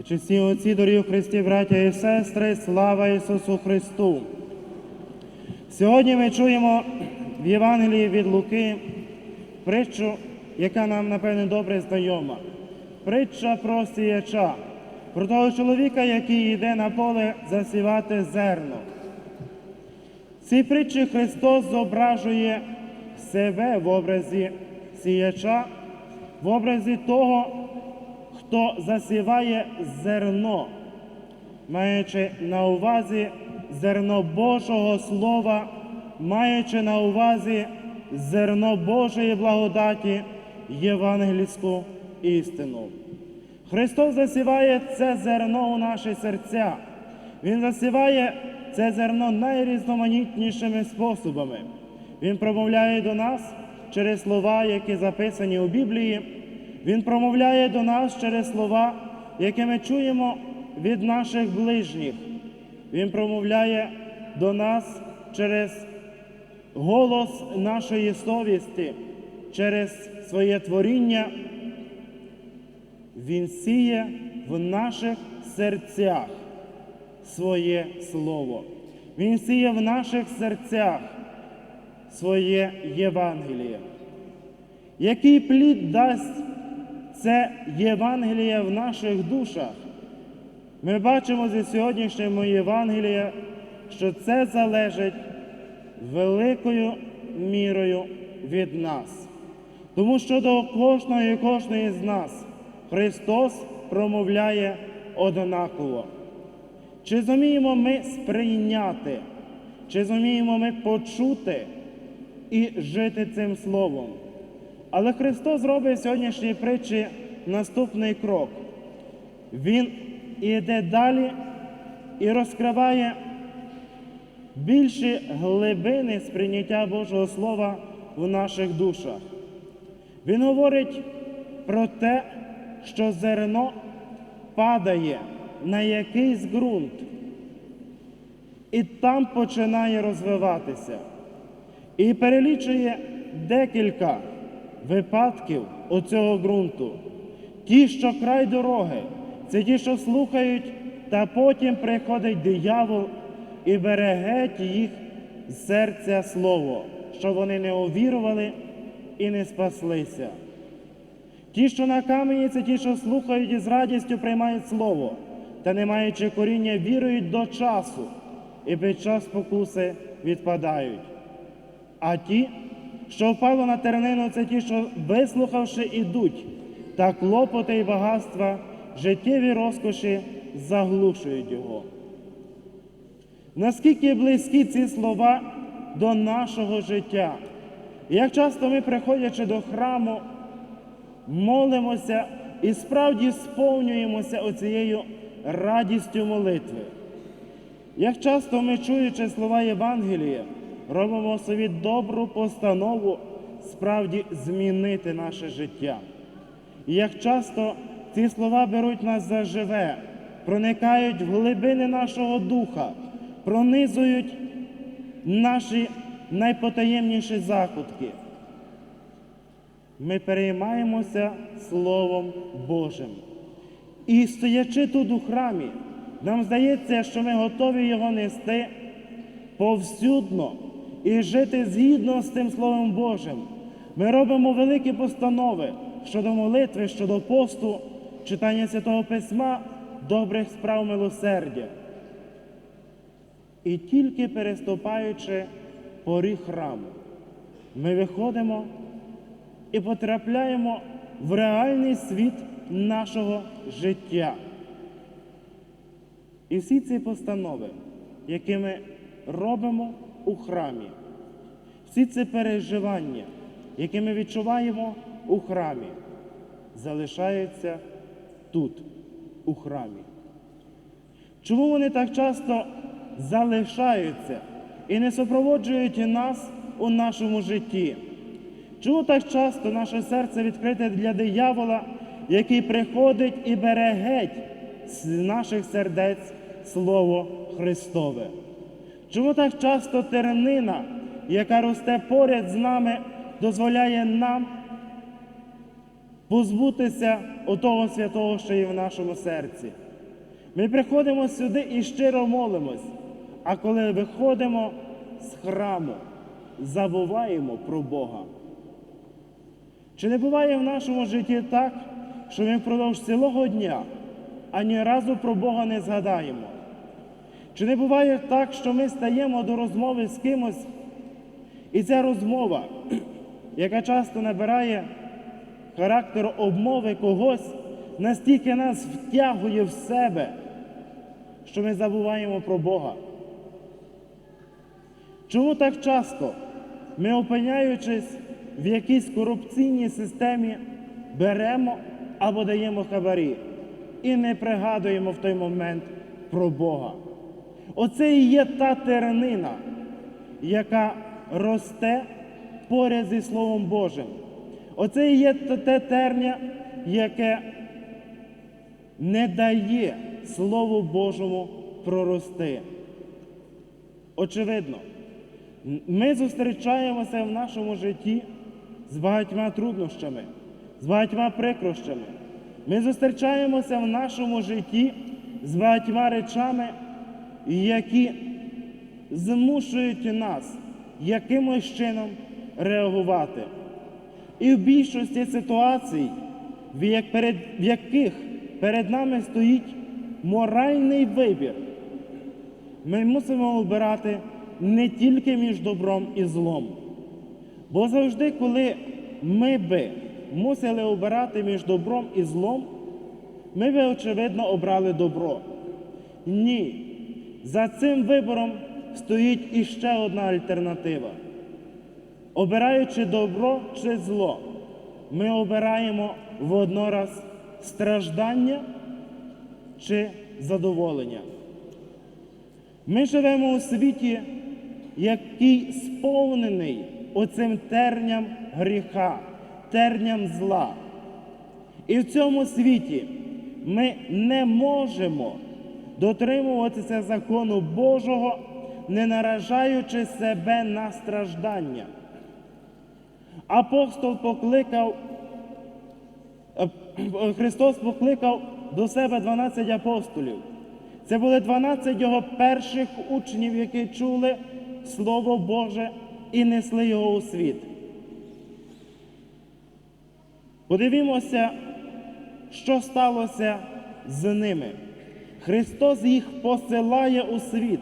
І чесні отці, дорогі в Христі, браття і сестри, слава Ісусу Христу! Сьогодні ми чуємо в Євангелії від Луки притчу, яка нам, напевне, добре знайома. Притча про сіяча, про того чоловіка, який йде на поле засівати зерно. В цій притчі Христос зображує себе в образі сіяча, в образі того, хто засіває зерно, маючи на увазі зерно Божого Слова, маючи на увазі зерно Божої благодаті, євангельську істину. Христос засіває це зерно у наші серця. Він засіває це зерно найрізноманітнішими способами. Він промовляє до нас через слова, які записані у Біблії. Він промовляє до нас через слова, які ми чуємо від наших ближніх. Він промовляє до нас через голос нашої совісті, через своє творіння. Він сіє в наших серцях своє слово. Він сіє в наших серцях своє Євангеліє. Який плід дасть це Євангеліє в наших душах? Ми бачимо зі сьогоднішнього Євангелія, що це залежить великою мірою від нас. Тому що до кожного і кожної з нас Христос промовляє однаково. Чи зуміємо ми сприйняти, чи зуміємо ми почути і жити цим словом? Але Христос робить в сьогоднішній притчі наступний крок. Він іде далі і розкриває більші глибини сприйняття Божого Слова в наших душах. Він говорить про те, що зерно падає на якийсь ґрунт і там починає розвиватися. І перелічує декілька випадків оцього ґрунту. Ті, що край дороги, це ті, що слухають, та потім приходить диявол і бере геть їх з серця слово, що вони не увірували і не спаслися. Ті, що на камені, це ті, що слухають і з радістю приймають слово, та не маючи коріння, вірують до часу і під час спокуси відпадають. А ті, що впало на тернину, це ті, що, вислухавши, ідуть, та клопоти і багатства, життєві розкоші заглушують його. Наскільки близькі ці слова до нашого життя? Як часто ми, приходячи до храму, молимося і справді сповнюємося оцією радістю молитви. Як часто ми, чуючи слова Євангелія, робимо собі добру постанову справді змінити наше життя. І як часто ці слова беруть нас за живе, проникають в глибини нашого духа, пронизують наші найпотаємніші закутки. Ми переймаємося Словом Божим. І стоячи тут у храмі, нам здається, що ми готові його нести повсюдно і жити згідно з тим Словом Божим. Ми робимо великі постанови щодо молитви, щодо посту, читання Святого Письма, добрих справ милосердя. І тільки переступаючи поріг храму, ми виходимо і потрапляємо в реальний світ нашого життя. І всі ці постанови, які ми робимо у храмі, всі ці переживання, які ми відчуваємо у храмі, залишаються тут, у храмі. Чому вони так часто залишаються і не супроводжують нас у нашому житті? Чому так часто наше серце відкрите для диявола, який приходить і бере геть з наших сердець Слово Христове? Чому так часто тернина, яка росте поряд з нами, дозволяє нам позбутися отого святого, що є в нашому серці? Ми приходимо сюди і щиро молимось, а коли виходимо з храму, забуваємо про Бога. Чи не буває в нашому житті так, що ми впродовж цілого дня ані разу про Бога не згадаємо? Чи не буває так, що ми стаємо до розмови з кимось, і ця розмова, яка часто набирає характер обмови когось, настільки нас втягує в себе, що ми забуваємо про Бога? Чому так часто ми, опиняючись в якійсь корупційній системі, беремо або даємо хабарі і не пригадуємо в той момент про Бога? Оце і є та тернина, яка росте поряд зі Словом Божим. Оце і є те терня, яке не дає Слову Божому прорости. Очевидно, ми зустрічаємося в нашому житті з багатьма труднощами, з багатьма прикрощами. Ми зустрічаємося в нашому житті з багатьма речами, які змушують нас якимось чином реагувати. І в більшості ситуацій, в яких перед нами стоїть моральний вибір, ми мусимо обирати не тільки між добром і злом. Бо завжди, коли ми би мусили обирати між добром і злом, ми би, очевидно, обрали добро. Ні. За цим вибором стоїть іще одна альтернатива. Обираючи добро чи зло, ми обираємо воднораз страждання чи задоволення. Ми живемо у світі, який сповнений оцим терням гріха, терням зла. І в цьому світі ми не можемо дотримуватися закону Божого, не наражаючи себе на страждання. Апостол покликав, е, Христос покликав до себе 12 апостолів. Це були 12 його перших учнів, які чули Слово Боже і несли його у світ. Подивімося, що сталося з ними. Христос їх посилає у світ,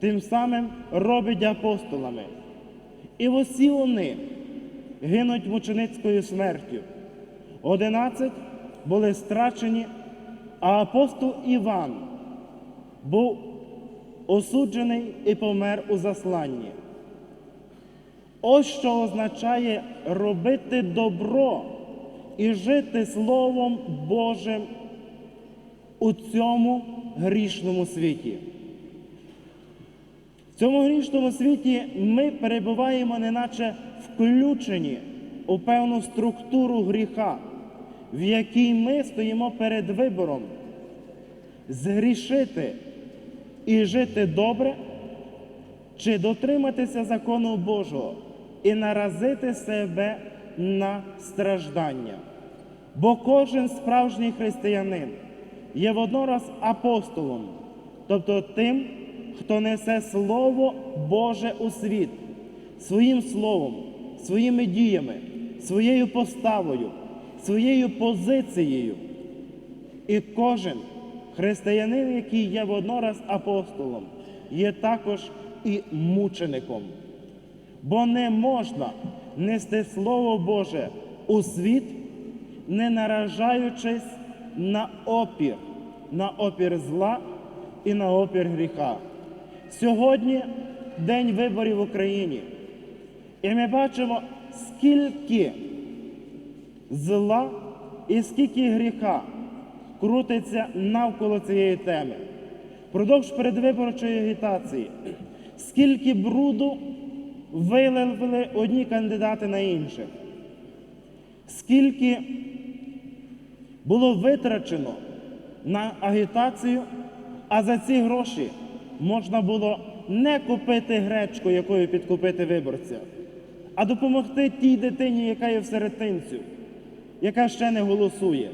тим самим робить апостолами. І усі вони гинуть мученицькою смертю. Одинадцять були страчені, а апостол Іван був осуджений і помер у засланні. Ось що означає робити добро і жити Словом Божим у цьому грішному світі. В цьому грішному світі ми перебуваємо неначе включені у певну структуру гріха, в якій ми стоїмо перед вибором згрішити і жити добре, чи дотриматися закону Божого і наразити себе на страждання. Бо кожен справжній християнин є воднораз апостолом, тобто тим, хто несе Слово Боже у світ своїм словом, своїми діями, своєю поставою, своєю позицією. І кожен християнин, який є воднораз апостолом, є також і мучеником. Бо не можна нести Слово Боже у світ, не наражаючись на опір, на опір зла і на опір гріха. Сьогодні день виборів в Україні. І ми бачимо, скільки зла і скільки гріха крутиться навколо цієї теми. Продовж передвиборчої агітації, скільки бруду вилили одні кандидати на інших, скільки було витрачено на агітацію, а за ці гроші можна було не купити гречку, якою підкупити виборця, а допомогти тій дитині, яка є в серединцю, яка ще не голосує,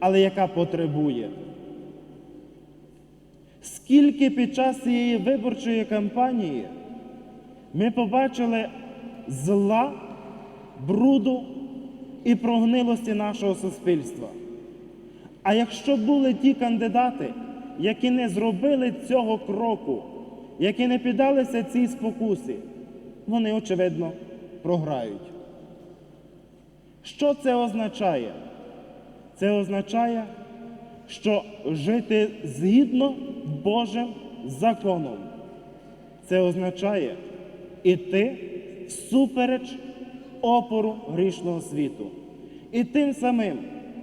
але яка потребує. Скільки під час цієї виборчої кампанії ми побачили зла, бруду і прогнилості нашого суспільства. А якщо були ті кандидати, які не зробили цього кроку, які не піддалися цій спокусі, вони, очевидно, програють. Що це означає? Це означає, що жити згідно Божим законом. Це означає іти всупереч опору грішного світу. І тим самим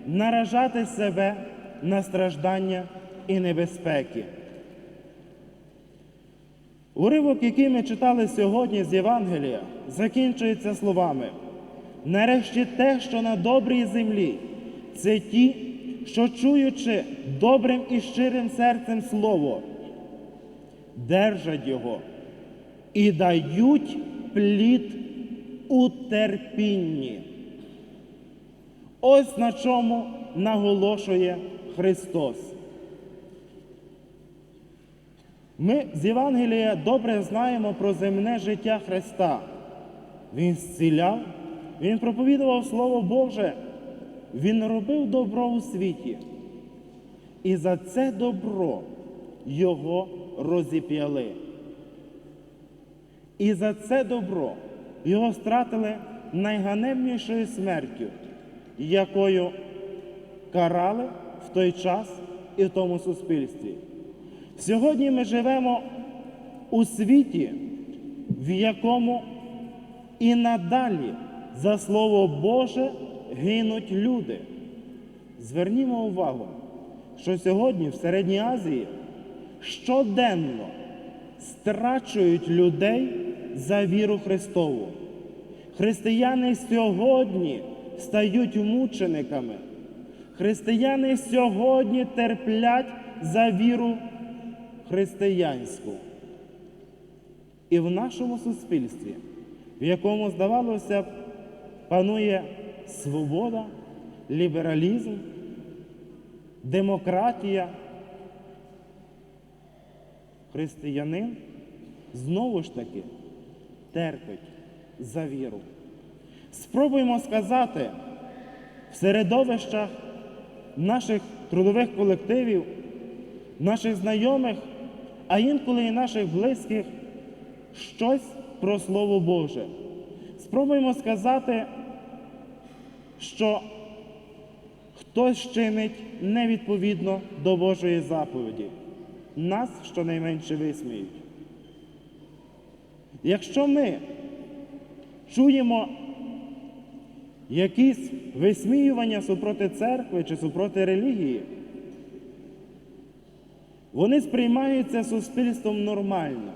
наражати себе на страждання і небезпеки. Уривок, який ми читали сьогодні з Євангелія, закінчується словами. Нарешті те, що на добрій землі, це ті, що чуючи добрим і щирим серцем слово, держать його і дають плід у терпінні. Ось на чому наголошує Христос. Ми з Євангелія добре знаємо про земне життя Христа. Він зціляв, Він проповідував Слово Боже, Він робив добро у світі. І за це добро Його розіп'яли. І за це добро його стратили найганебнішою смертю, якою карали в той час і в тому суспільстві. Сьогодні ми живемо у світі, в якому і надалі за Слово Боже гинуть люди. Звернімо увагу, що сьогодні в Середній Азії щоденно страчують людей за віру Христову. Християни сьогодні стають мучениками. Християни сьогодні терплять за віру християнську. І в нашому суспільстві, в якому, здавалося б, панує свобода, лібералізм, демократія, християнин знову ж таки терпить за віру. Спробуємо сказати в середовищах наших трудових колективів, наших знайомих, а інколи і наших близьких щось про Слово Боже. Спробуємо сказати, що хтось чинить невідповідно до Божої заповіді. Нас щонайменше висміють. Якщо ми чуємо якісь висміювання супроти церкви чи супроти релігії, вони сприймаються суспільством нормально.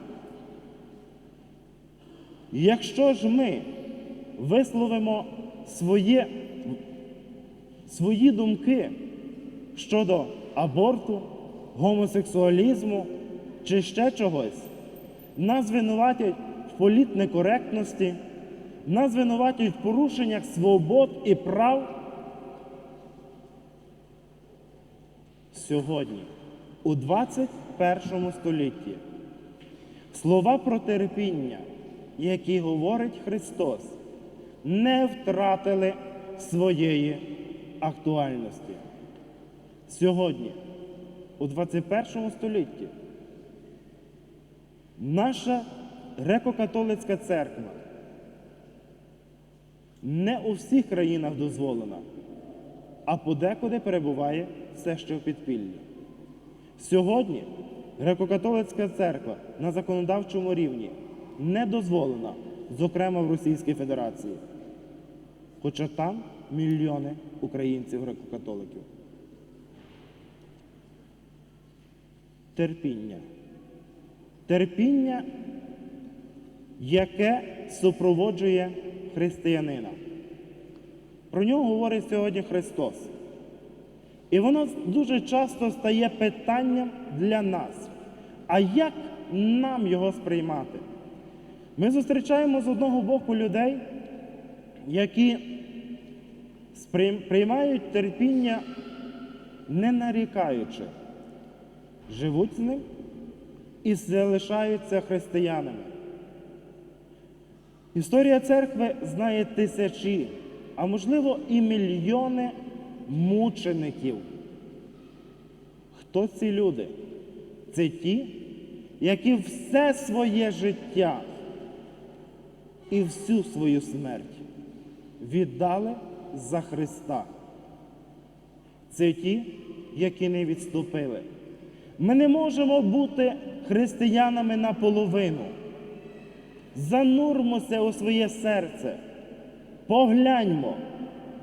Якщо ж ми висловимо своє, свої думки щодо аборту, гомосексуалізму чи ще чогось, нас звинуватять в політнекоректності, нас звинуватять в порушеннях свобод і прав. Сьогодні, у 21 столітті, слова про терпіння, які говорить Христос, не втратили своєї актуальності. Сьогодні, у 21 столітті, наша греко-католицька церква не у всіх країнах дозволена, а подекуди перебуває все ще в підпіллі. Сьогодні греко-католицька церква на законодавчому рівні не дозволена, зокрема в Російській Федерації. Хоча там мільйони українців греко-католиків. Терпіння. Терпіння, яке супроводжує християнина. Про нього говорить сьогодні Христос. І воно дуже часто стає питанням для нас. А як нам його сприймати? Ми зустрічаємо з одного боку людей, які сприймають терпіння не нарікаючи. живуть з ним і залишаються християнами. Історія церкви знає тисячі, а можливо і мільйони мучеників. Хто ці люди? Це ті, які все своє життя і всю свою смерть віддали за Христа. Це ті, які не відступили. Ми не можемо бути християнами наполовину. Занурмося у своє серце. Погляньмо,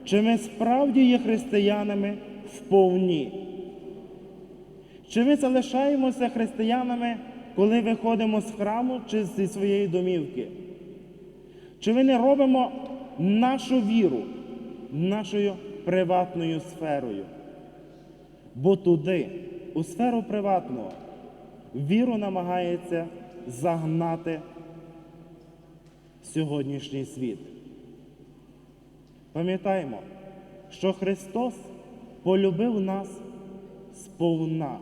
чи ми справді є християнами вповні. Чи ми залишаємося християнами, коли виходимо з храму чи зі своєї домівки? Чи ми не робимо нашу віру нашою приватною сферою? Бо туди, у сферу приватного, віру намагається загнати сьогоднішній світ. Пам'ятаємо, що Христос полюбив нас сповна.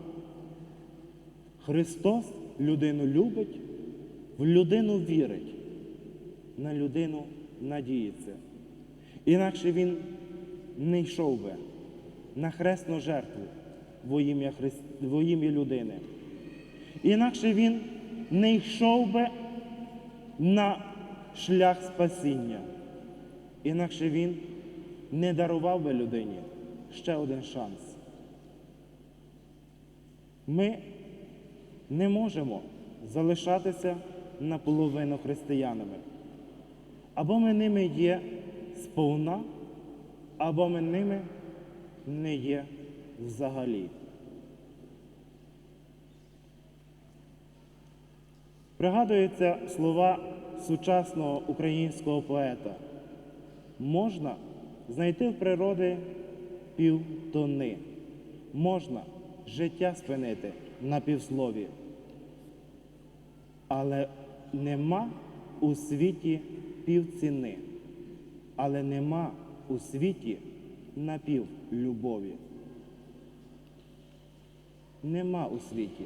Христос людину любить, в людину вірить, на людину надіється. Інакше Він не йшов би на хресну жертву во ім'я, Христ... во ім'я людини. Інакше Він не йшов би на шлях спасіння. Інакше Він не дарував би людині ще один шанс. Ми не можемо залишатися наполовину християнами. Або ми ними є сповна, або ми ними не є взагалі. Пригадуються слова сучасного українського поета. Можна знайти в природі півтони, можна життя спинити на півслові, але нема у світі півціни, але нема у світі напівлюбові. Нема у світі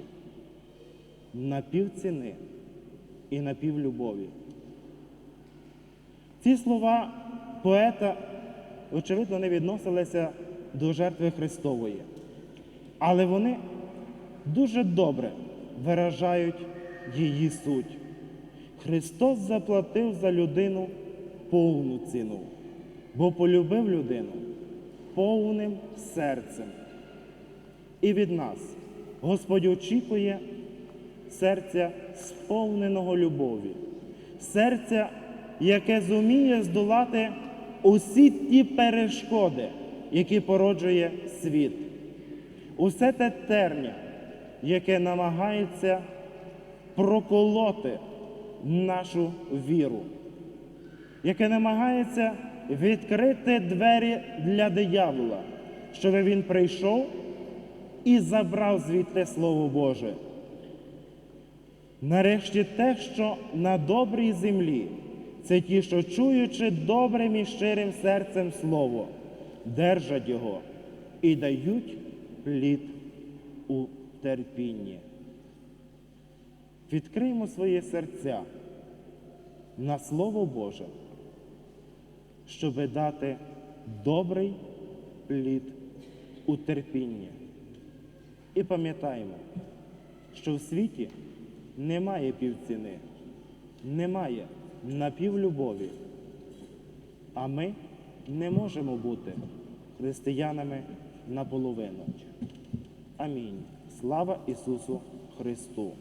напівціни і напівлюбові. Ці слова поета, очевидно, не відносилися до жертви Христової, але вони дуже добре виражають її суть. Христос заплатив за людину повну ціну, бо полюбив людину повним серцем. І від нас Господь очікує серця сповненого любові, серця, яке зуміє здолати усі ті перешкоди, які породжує світ, усе те терня, яке намагається проколоти нашу віру, яке намагається відкрити двері для диявола, щоб він прийшов і забрав звідти Слово Боже. Нарешті те, що на добрій землі, це ті, що чуючи добрим і щирим серцем Слово, держать його і дають плід у терпінні. Відкриємо свої серця на Слово Боже, щоб дати добрий плід у терпінні. І пам'ятаємо, що в світі немає півціни, немає напівлюбові, а ми не можемо бути християнами наполовину. Амінь. Слава Ісусу Христу!